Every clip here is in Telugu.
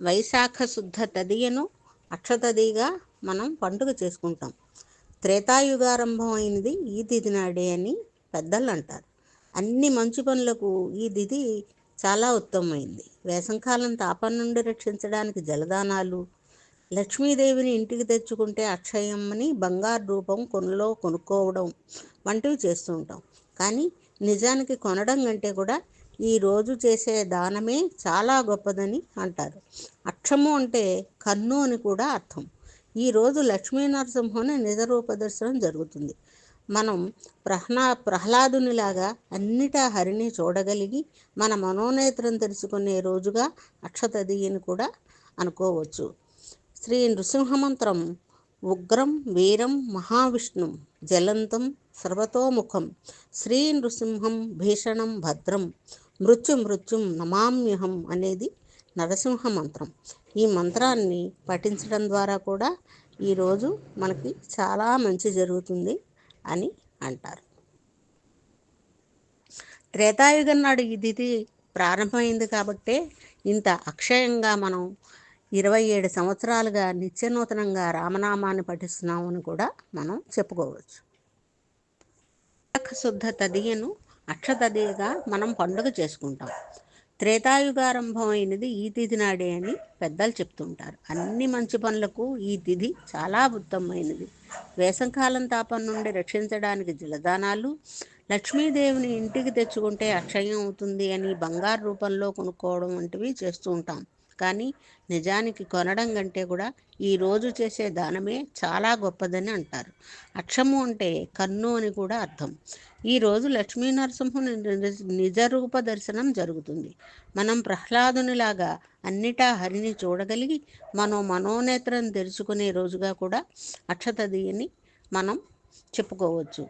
వైశాఖ శుద్ధ తదియను అక్షతదిగా మనం పండుగ చేసుకుంటాం. త్రేతాయుగారంభమైనది ఈ తిథి నాడే అని పెద్దలు అంటారు. అన్ని మంచి పనులకు ఈ తిథి చాలా ఉత్తమమైంది. వేసంకాలం తాపం నుండి రక్షించడానికి జలదానాలు లక్ష్మీదేవిని ఇంటికి తెచ్చుకుంటే అక్షయమ్మని బంగారు రూపం కొనులో కొనుక్కోవడం వంటివి చేస్తూ ఉంటాం. కానీ నిజానికి కొనడం కంటే కూడా ఈ రోజు చేసే దానమే చాలా గొప్పదని అంటారు. అక్షము అంటే కన్ను అని కూడా అర్థం. ఈరోజు లక్ష్మీ నరసింహుని నిజరూప దర్శనం జరుగుతుంది. మనం ప్రహ్లా ప్రహ్లాదునిలాగా అన్నిటా హరిని చూడగలిగి మన మనోనేత్రం తెరుచుకునే రోజుగా అక్షతదియని కూడా అనుకోవచ్చు. శ్రీ నృసింహమంత్రం ఉగ్రం వీరం మహావిష్ణుం జలంతం సర్వతోముఖం శ్రీ నృసింహం భీషణం భద్రం మృత్యు మృత్యుం నమామ్యహం అనేది నరసింహ మంత్రం. ఈ మంత్రాన్ని పఠించడం ద్వారా కూడా ఈరోజు మనకి చాలా మంచి జరుగుతుంది అని అంటారు. త్రేతాయుగం నాడు ఇది ప్రారంభమైంది కాబట్టే ఇంత అక్షయంగా మనం ఇరవై ఏడు సంవత్సరాలుగా నిత్యనూతనంగా రామనామాన్ని పఠిస్తున్నామని కూడా మనం చెప్పుకోవచ్చు. శుద్ధ తదియను అక్షతదిగా మనం పండుగ చేసుకుంటాం. త్రేతాయుగారంభం అయినది ఈ తిథి నాడే అని పెద్దలు చెప్తుంటారు. అన్ని మంచి పనులకు ఈ తిథి చాలా ఉత్తమమైనది. వేసంకాలం తాపం నుండి రక్షించడానికి జలదానాలు లక్ష్మీదేవిని ఇంటికి తెచ్చుకుంటే అక్షయం అవుతుంది అని బంగారు రూపంలో కొనుక్కోవడం వంటివి చేస్తూ ఉంటాం. కానీ నిజానికి కొనడం కంటే కూడా ఈరోజు చేసే దానమే చాలా గొప్పదని అంటారు. అక్షము అంటే కన్ను అని కూడా అర్థం. ఈరోజు లక్ష్మీ నరసింహుని నిజరూప దర్శనం జరుగుతుంది. మనం ప్రహ్లాదునిలాగా అన్నిటా హరిని చూడగలిగి మనం మనోనేత్రం తెరుచుకునే రోజుగా కూడా అక్షతదియని మనం చెప్పుకోవచ్చు.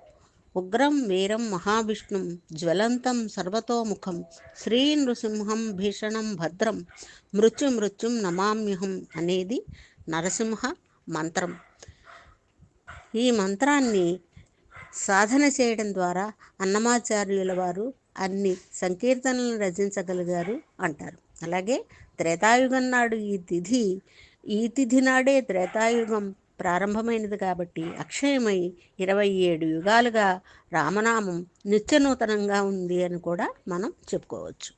ఉగ్రం వీరం మహావిష్ణుం జ్వలంతం సర్వతోముఖం శ్రీ నృసింహం భీషణం భద్రం మృత్యు మృత్యుం నమామ్యహం అనేది నరసింహ మంత్రం. ఈ మంత్రాన్ని సాధన చేయడం ద్వారా అన్నమాచార్యుల వారు అన్ని సంకీర్తనలను రచించగలిగారు అంటారు. అలాగే త్రేతాయుగం నాడు ఈ తిథి ఈ తిథి నాడే త్రేతాయుగం ప్రారంభమైనది కాబట్టి అక్షయమై ఇరవై ఏడు యుగాలుగా రామనామం నిత్యనూతనంగా ఉంది అని కూడా మనం చెప్పుకోవచ్చు.